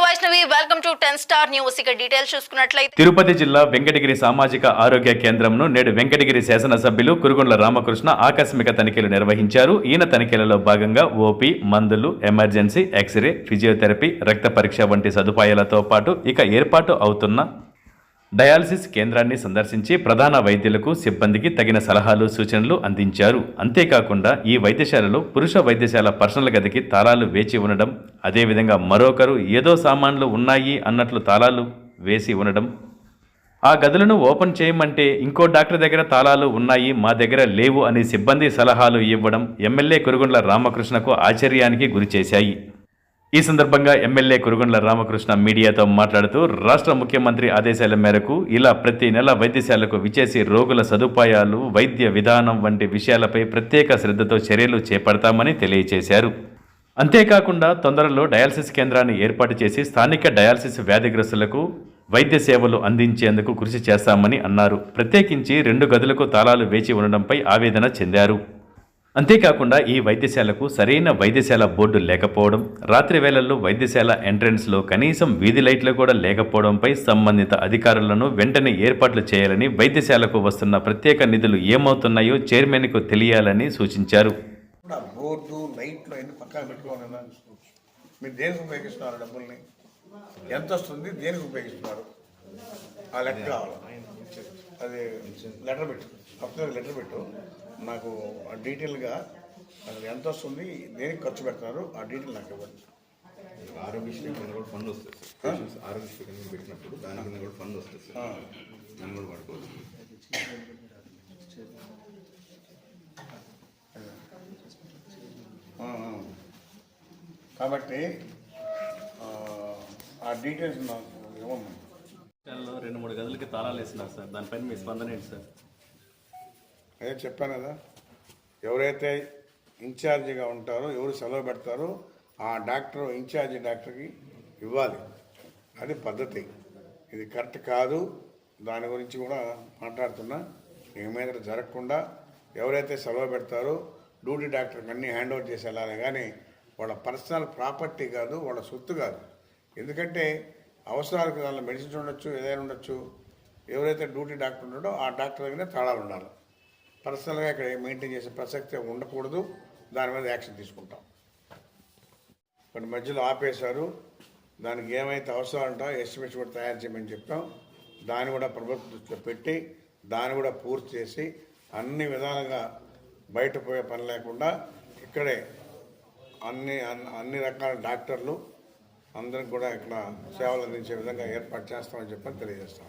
Welcome to ten star news ఇక details చూసుకున్నట్లయితే తిరుపతి జిల్లా వెంకటగిరి సామాజిక ఆరోగ్య కేంద్రంను నేడు వెంకటగిరి శాసనసభ్యులు కురుగుండ్ల రామకృష్ణ ఆకస్మిక తనిఖీలు నిర్వహించారు. ఈయన తనిఖీలలో భాగంగా ఓపీ మందులు ఎమర్జెన్సీ ఎక్స్రే ఫిజియోథెరపీ రక్త పరీక్ష వంటి సదుపాయాలతో పాటు ఇక ఏర్పాటు అవుతున్న డయాలసిస్ కేంద్రాన్ని సందర్శించి ప్రధాన వైద్యులకు సిబ్బందికి తగిన సలహాలు సూచనలు అందించారు. అంతేకాకుండా ఈ వైద్యశాలలో పురుష వైద్యశాల పర్సనల్ గదికి తాళాలు వేచి ఉండడం అదేవిధంగా మరొకరు ఏదో సామాన్లు ఉన్నాయి అన్నట్లు తాళాలు వేసి ఉండడం. ఆ గదులను ఓపెన్ చేయమంటే ఇంకో డాక్టర్ దగ్గర తాళాలు ఉన్నాయి మా దగ్గర లేవు అని సిబ్బంది సలహాలు ఇవ్వడం ఎమ్మెల్యే కురుగుండ్ల రామకృష్ణకు ఆశ్చర్యానికి గురిచేశాయి ఈ సందర్భంగా ఎమ్మెల్యే కురుగుండ్ల రామకృష్ణ మీడియాతో మాట్లాడుతూ రాష్ట్ర ముఖ్యమంత్రి ఆదేశాల మేరకు ఇలా ప్రతి నెల వైద్యశాలకు విచేసి రోగుల సదుపాయాలు వైద్య విధానం వంటి విషయాలపై ప్రత్యేక శ్రద్ధతో చర్యలు చేపడతామని తెలియజేశారు. అంతేకాకుండా తొందరలో డయాలసిస్ కేంద్రాన్ని ఏర్పాటు చేసి స్థానిక డయాలసిస్ వ్యాధిగ్రస్తులకు వైద్య సేవలు అందించేందుకు కృషి చేస్తామని అన్నారు. ప్రత్యేకించి రెండు గదులకు తాళాలు వేచి ఉండడంపై ఆవేదన చెందారు. అంతేకాకుండా ఈ వైద్యశాలకు సరైన వైద్యశాల బోర్డు లేకపోవడం రాత్రి వేళల్లో వైద్యశాల ఎంట్రన్స్లో కనీసం వీధి లైట్లు కూడా లేకపోవడంపై సంబంధిత అధికారులను వెంటనే ఏర్పాట్లు చేయాలని వైద్యశాలకు వస్తున్న ప్రత్యేక నిధులు ఏమవుతున్నాయో చైర్మన్కు తెలియాలని సూచించారు. బోర్డు లైట్లు అన్ని పక్కన పెట్టుకోవాలి మీరు దేనికి ఉపయోగిస్తున్నారు డబ్బుల్ని? ఎంత వస్తుంది? దేనికి ఉపయోగిస్తున్నారు? ఆ లెక్క కావాలి? అది లెటర్ పెట్టు. అప్పుడు లెటర్ పెట్టు. నాకు ఆ డీటెయిల్గా అది ఎంత వస్తుంది దేనికి ఖర్చు పెడతారు ఆ డీటెయిల్ నాకు ఇవ్వండి ఆరోగ్యశ్రీ కింద కూడా ఫండ్ వస్తుంది పేషెంట్స్ ఆరోగ్యశ్రీ కింద పెట్టినప్పుడు దాని కింద కూడా ఫండ్ వస్తుంది సార్. దాన్ని కూడా వాడుకోవచ్చు. కాబట్టి ఆ, డీటెయిల్స్ నాకు ఇవ్వమ్మా. రెండు మూడు గదులకి తాళాలు వేసినారు సార్. దానిపైన మీ స్పందన ఏంటి సార్? అదే చెప్పాను కదా ఎవరైతే ఇన్ఛార్జిగా ఉంటారో ఎవరు సెలవు పెడతారో ఆ డాక్టర్ ఇన్ఛార్జి డాక్టర్కి ఇవ్వాలి. అది పద్ధతి. ఇది కరెక్ట్ కాదు. దాని గురించి కూడా మాట్లాడుతున్నా. ఇక మీద జరగకుండా ఎవరైతే సెలవు పెడతారో డ్యూటీ డాక్టర్కి అన్నీ హ్యాండ్ ఓవర్ చేసి వెళ్ళాలి. కానీ వాళ్ళ పర్సనల్ ప్రాపర్టీ కాదు వాళ్ళ సొత్తు కాదు. ఎందుకంటే అవసరాలకు దానిలో మెడిసిన్స్ ఉండొచ్చు ఏదైనా ఉండొచ్చు. ఎవరైతే డ్యూటీ డాక్టర్ ఉన్నాడో ఆ డాక్టర్ దగ్గర తాళాలు ఉండాలి. పర్సనల్గా ఇక్కడ మెయింటైన్ చేసే ప్రసక్తి ఉండకూడదు. దాని మీద యాక్షన్ తీసుకుంటాం. కొన్ని మధ్యలో ఆపేశారు. దానికి ఏమైతే అవసరాలు ఉంటా ఎస్టిమేట్స్ కూడా తయారు చేయమని చెప్పాం దాన్ని కూడా ప్రభుత్వ దృష్టిలో పెట్టి దాన్ని కూడా పూర్తి చేసి అన్ని విధాలుగా బయట పోయే పని లేకుండా ఇక్కడే అన్ని అన్ని- అన్ని రకాల డాక్టర్లు అందరికి కూడా ఇక్కడ సేవలు అందించే విధంగా ఏర్పాటు చేస్తామని చెప్పని తెలియజేస్తాం